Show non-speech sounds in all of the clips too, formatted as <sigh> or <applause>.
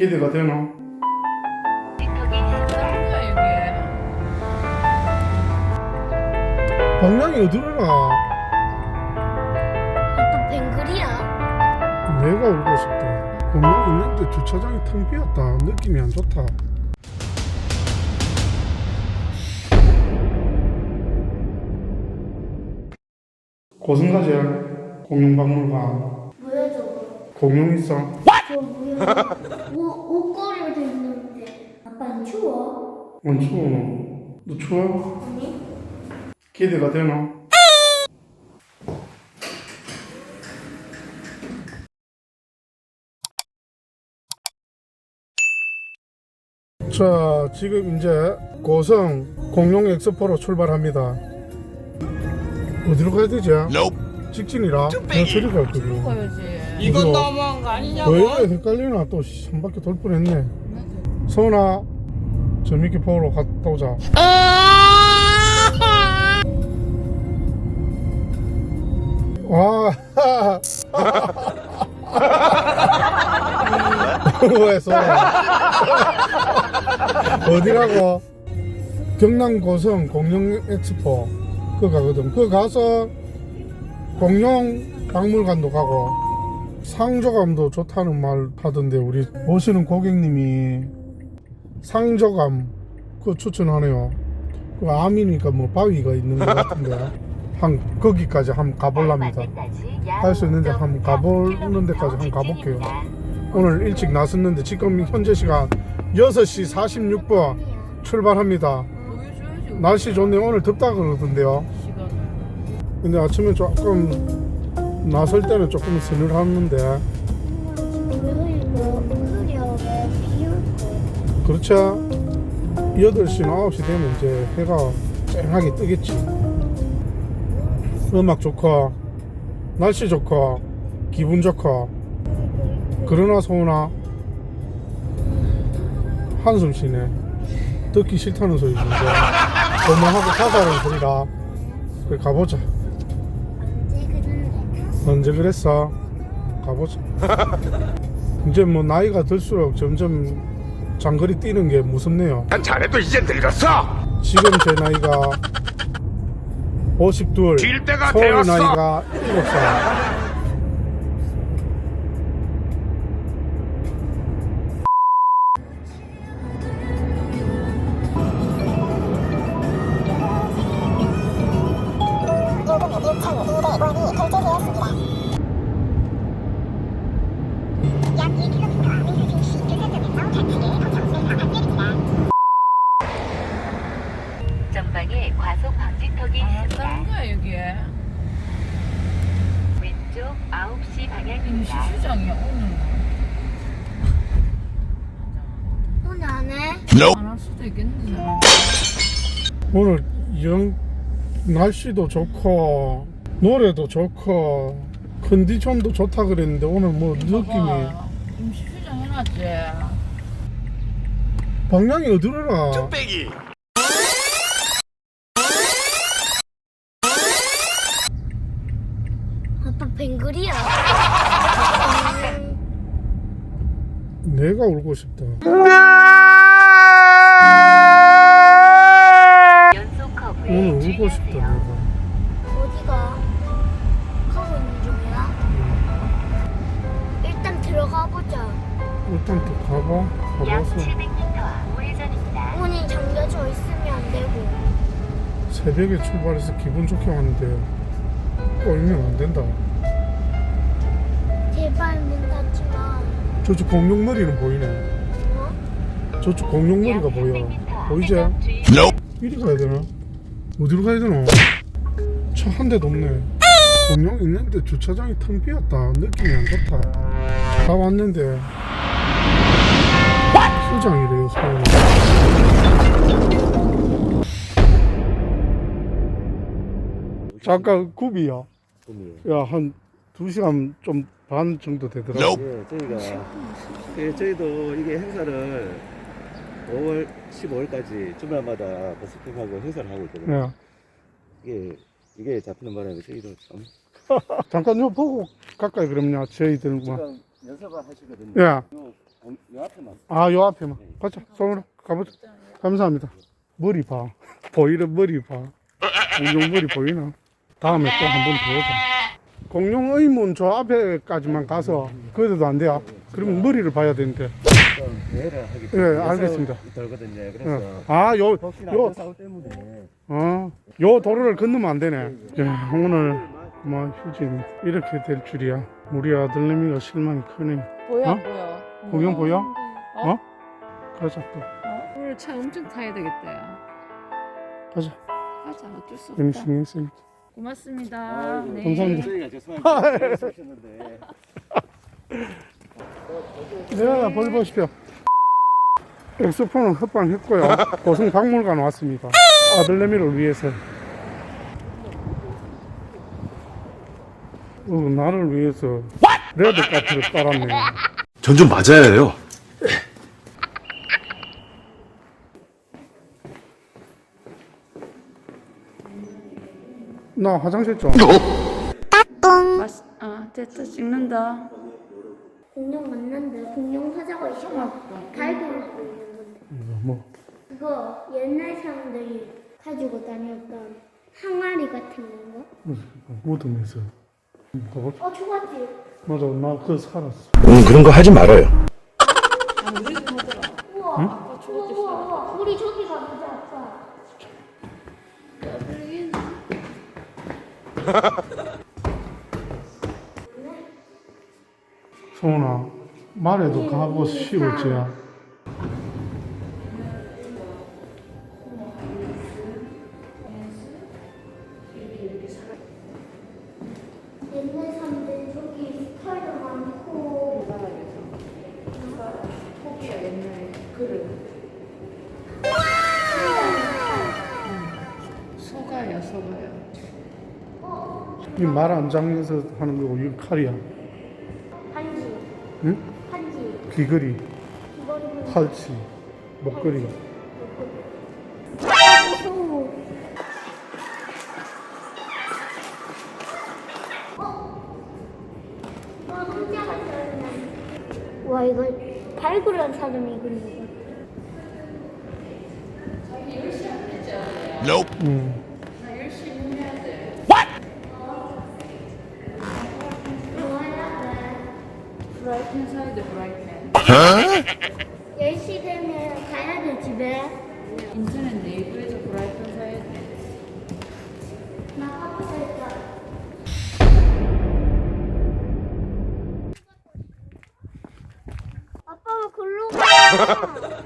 기대가 되나? 방향이 어디로라? 아빠 뱅글이야? 내가 울고 싶다. 공룡 있는데 주차장이 텅 비었다. 느낌이 안 좋다. 고승가제 공룡박물관 뭐야 저거? 공룡 있어? 저 뭐야? 옷, 옷걸이로 돼 있는데 아빠 안 추워? 안 추워 너? 너 추워? 아니? 기대가 되나? 자, 지금 이제 고성 공룡 엑스포로 출발합니다. 어디로 가야 되지? 직진이라. 나 저리 갈 거고. 거야지. 이건 너무한 거 아니냐고? 왜 이래 헷갈리나 또 한 바퀴 돌 뻔했네. 서은아, 재밌게 보러 갔다 오자. 와. 왜 서은아? 어디라고? 경남 고성 공룡 엑스포 그 가거든. 그 가서 공룡 박물관도 가고 상조감도 좋다는 말 하던데 우리 오시는 고객님이 상조감 그 추천하네요. 그 암이니까 뭐 바위가 있는 것 같은데 한 거기까지 한번 가볼랍니다. 할 수 있는데 한번 가보는 데까지 한번 가볼게요. 오늘 일찍 나섰는데 지금 현재 시간 6시 46분 출발합니다. 날씨 좋네 오늘 덥다 그러던데요. 근데 아침에 조금 나설 때는 조금 서늘하는데? 그렇죠. 8시나 9시 되면 이제 해가 쨍하게 뜨겠지. 음악 좋고 날씨 좋고 기분 좋고 그러나 소은아 한숨 쉬네. 듣기 싫다는 소리지. 이제 그만하고 가자는 소리라 그래 가보자? 언제 그랬어? 가보자. <laughs> 이제 뭐 나이가 들수록 점점 장거리 뛰는 게 무섭네요. 난 자네도 이제 늙었어. 지금 제 나이가 52, 뛸 때가 서울 되었어. 나이가 7살. 안 해? 안할 수도 있겠는데. 오늘 영 날씨도 좋고 노래도 좋고 컨디션도 좋다 그랬는데 오늘 뭐 느낌이 봐봐. 임시주장 해놨지. 방향이 어디로라? 빼기. 아빠 뱅글이야? 내가 울고 싶다. 오늘 울고 싶다. 내가. 어디가? 가고 있는 중이야? 일단 들어가 보자. 일단 또 가봐. 약 가봐서 700m 우회전입니다. 문이 잠겨져 있으면 안 되고. 새벽에 출발해서 기분 좋게 왔는데 꼴면 안 된다. 제발 문 닫지 마. 저쪽 공룡머리는 보이네. 어? 저쪽 공룡머리가 약 보여. 300m 보이지? 이리 가야 되나? 어디로 가야 되나? 차 한 대도 없네. 공룡 있는데 주차장이 텅 비었다. 느낌이 안 좋다. 다 왔는데 수장이래요. 서울. 잠깐 굽이야. 야, 한 2시간 좀 반 정도 되더라고. 예, 저희가 예, 저희도 이게 행사를 5월 15일까지 주말마다 버스킹하고 행사를 하고 있거든요. 야, 이게 이게 잡히는 바람에 저희도 좀 <laughs> 잠깐 요 보고 가까이 그럼요. 저희들 뭐. 지금 연습을 하시거든요. 야, 요, 공- 요 앞에만 아, 요 앞에만. 가자, 손으로 가보자. 감사합니다. 머리 봐. 보이는 머리 봐. 공룡 머리 보이나? 다음에 또 한 번 더 오자. 공룡 의문 저 앞에까지만 가서, 그래도 안 돼요. 그러면 머리를 봐야 되는데. 대회를 하기 예, 알겠습니다. 돌거든요. 어. 그래서 아, 요, 혹시나 요, 안 싸울 때문에 어, 요 도로를 건너면 안 되네. 예, 오늘 뭐 휴진 이렇게 될 줄이야. 우리 아들내미가 실망이 크네. 보여 어? 보여. 구경 보여? 어? 어? 가자 또. 어? 오늘 차 엄청 타야 되겠다. 야. 가자. 가자 어쩔 수 괜히 없다. 신경 쓰니까. 고맙습니다. 네. 감사합니다. 저희가 죄송한데 쏘셨는데 네, 볼 보십시오. 엑스포는 헛방했고요. <laughs> 고성 박물관 왔습니다. 아들내미를 위해서. 어, 나를 위해서 레드 카트를 깔았네. 전 좀 맞아야 해요. 나 화장실 좀. 맛, 아 됐다 찍는다. 공룡 만난다. 공룡 화자가 있어. 달고나 하고 있는 건데. 뭐 그거 옛날 사람들이 가지고 다녔던 항아리 같은 건가? 무덤에서. 어, 좋았지. 맞아, 나 그거 살았어. 음, 그런 거 하지 말아요. 우와. 우와, 우와, 우와. 우리 저기 가보자, 아빠. <laughs> 소은아, 말해도 가고 싶을지야. 옛날 사람들 저기 털도 많고. 포기야 옛날에 그래. 소가야 소가야. 이 말 안 장에서 하는 거고, 이거 칼이야. 한지, 응? 한지. 귀걸이, 이거는 팔찌, 목걸이. 무서워. 어, 혼자 갔다 와, 이거 발굴한 사람이 그린 거. 응.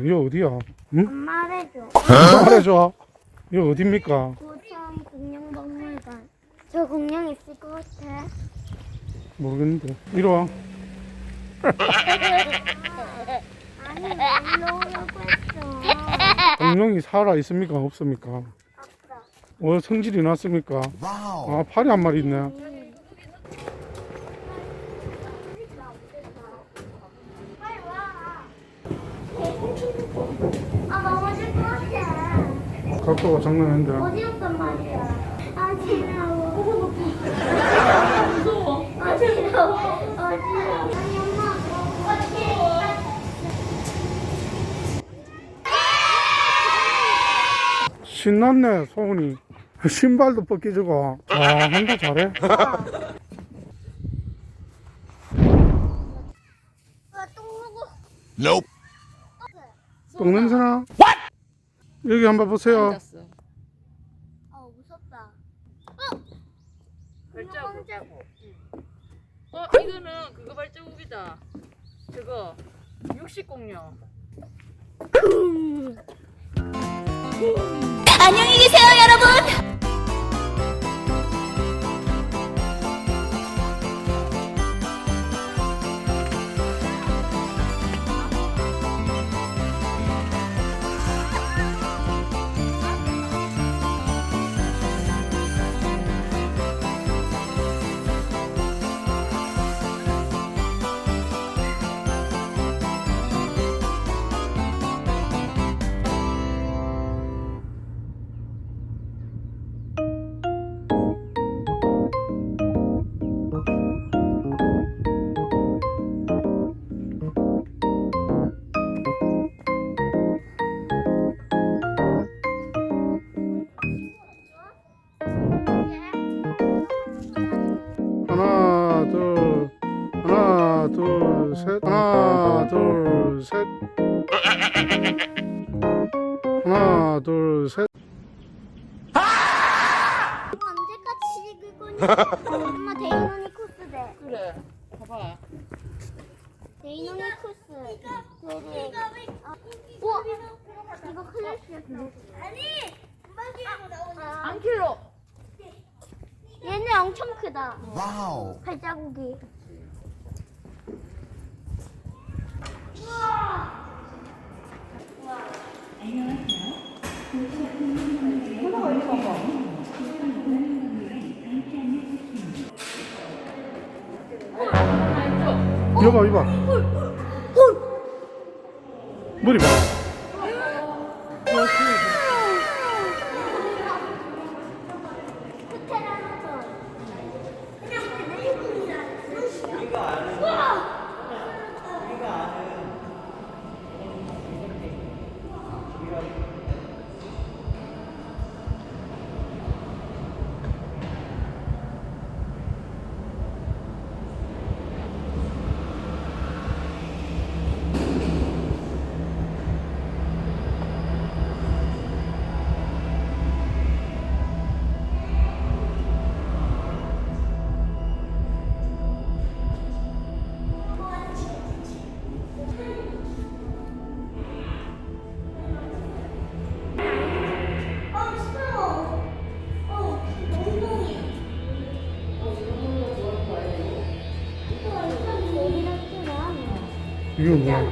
이거 어디야? 응? 말해줘. 말해줘. 이거 어딥니까? 고성 공룡박물관. 저 공룡 있을 것 같아. 모르겠는데. 이리 와. 아니, 놀러 오라고 했어. 공룡이 살아 있습니까? 없습니까? 아빠. 어, 성질이 났습니까? 아, 팔이 한 마리 있네. 빨리 와. 아, 넘어질 것 같아. 각도가 장난 아닌데. 어지럽단 말이야. 아, 지나워. 무서워. 아, 지나워. 아, 지나워. 아니, 엄마. 어떻게. 신났네, 소은이. 신발도 벗겨주고. 아, 한다 잘해. 아, 똥 냄새나? 여기 한번 보세요. 앉았어. 아, 무섭다. 발자국. 깜짝고. 어 이거는 그거 발자국이다. 저거 육식 공룡. 안녕히 계세요, 하나 둘 셋 언제까지 그거니? 엄마 데이노니 코스대. 그래. 봐봐. 데이노니 코스. 되게. 아, 우와. 이거 클래스야. 아니. 아, 안 킬로. 얘네 엄청 크다. 와우. 발자국이. 이거 봐 이거 봐. 머리 봐 이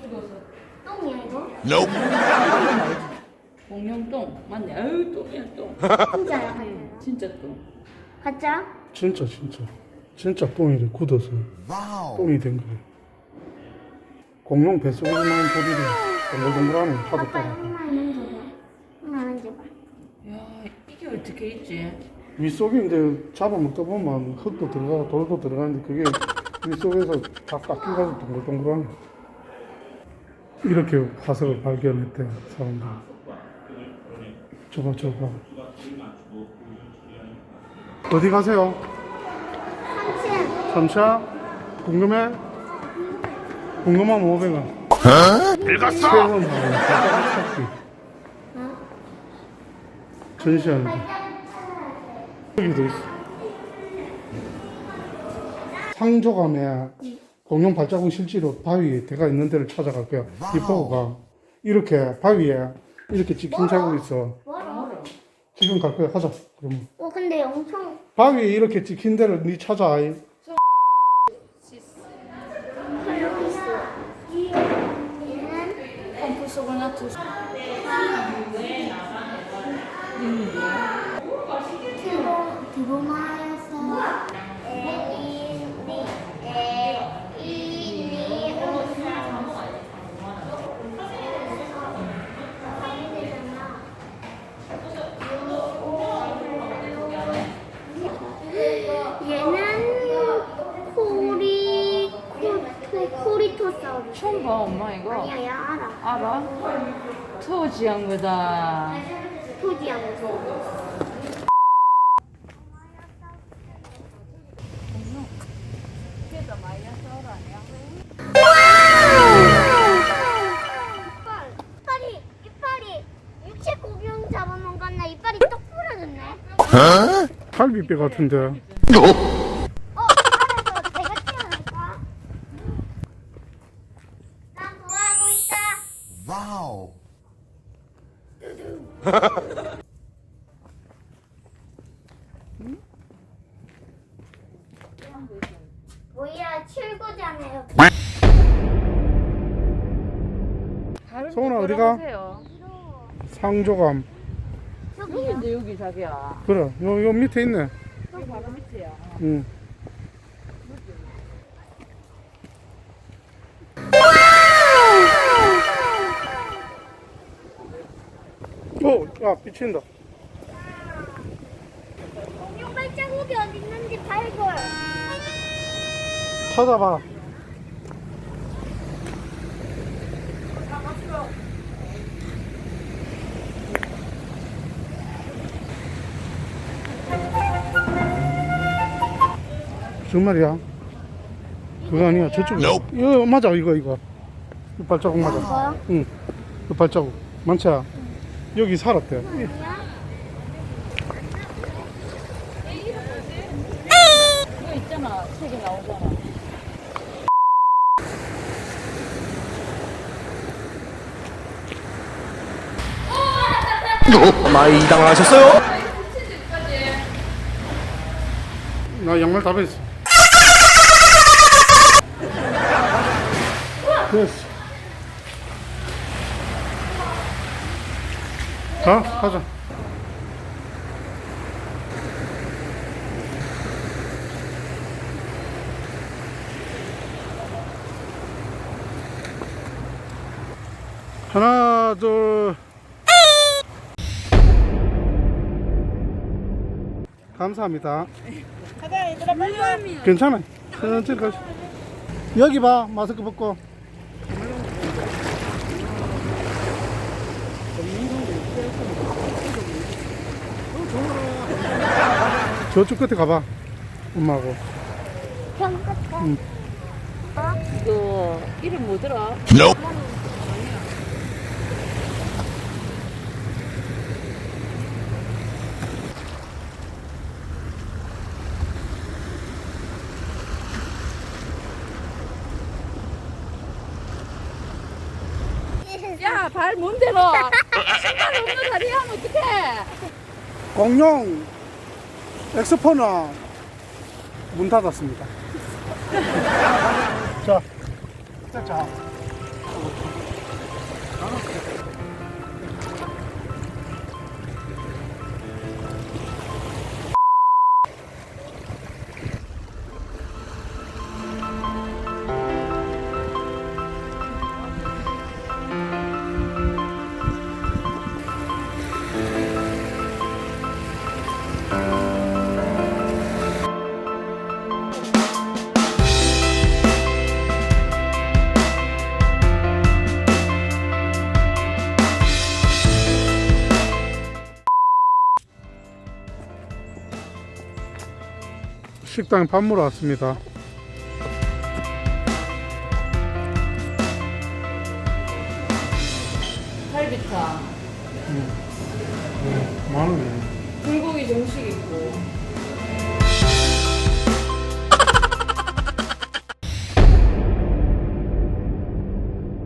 죽었어. 똥이야 이거? 공룡똥 맞네. 아유 똥이야 똥. 진짜야 가짜. 진짜 똥. 가짜? 진짜 진짜 진짜 똥이 래 굳어서 똥이 된 거야 공룡 뱃속에서 나온 소리를 동글동글하네 하도 아빠 따라 엄마 만져봐. 엄마 만져봐. 야 이게 어떻게 있지? 이제 잡아먹다 보면 흙도 들어가고 돌도 들어가는데 그게 윗속에서 다 깎여가지고 동글동글하네. 이렇게 화석을 발견했대 사람들. 저봐 어디 가세요? 3층. 3차 궁금해? 궁금하면 500원. 읽었어! 체험 찾기 전시하는 거. 여기도 있어 상조감에 공룡 발자국 실제로 바위에 대가 있는 데를 찾아갈 거야 이 보고 가 이렇게 바위에 이렇게 찍힌 자국이 있어. 뭐라? 지금 갈 거야 가자. 그러면 어 근데 엄청 바위에 이렇게 찍힌 데를 네 찾아. 얘는. 드 봐, 엄마 이거. 아니야, 알아. 알아? 토지한 거다. 토지야, 무서워. 이빨이, 똑 부러졌네. 갈비뼈 같은데. 뭐야 출구잖아요. 다른 소은아, 데 어디 가? 걸어보세요. 상조감. 여기인데 여기 자기야. 그래, 요, 요 밑에 있네. 여기 바로 밑이야. 응. 오, 야, 비친다. 찾아봐. 정말이야? 그거 아니야 저쪽 이거 맞아 이거 이거 이 발자국 맞아? 응. 그 발자국 많지? 여기 살았대 이거 있잖아. 책에 나오잖아. 많이 당황하셨어요? 나 양말 다 벗었어. 됐어. 가 가자. 하나 둘 감사합니다 괜찮아. 천천히 가시. 여기 봐. 마스크 벗고. 저쪽 끝에 가봐. 엄마하고. 경끝에. 응. 이거 이름 뭐더라? 야, 발 뭔데 너? 신발 없는 다리 하면 어떡해? 공룡 엑스포는 문 닫았습니다. 자, 자, 자. 식당에 밥 먹으러 왔습니다.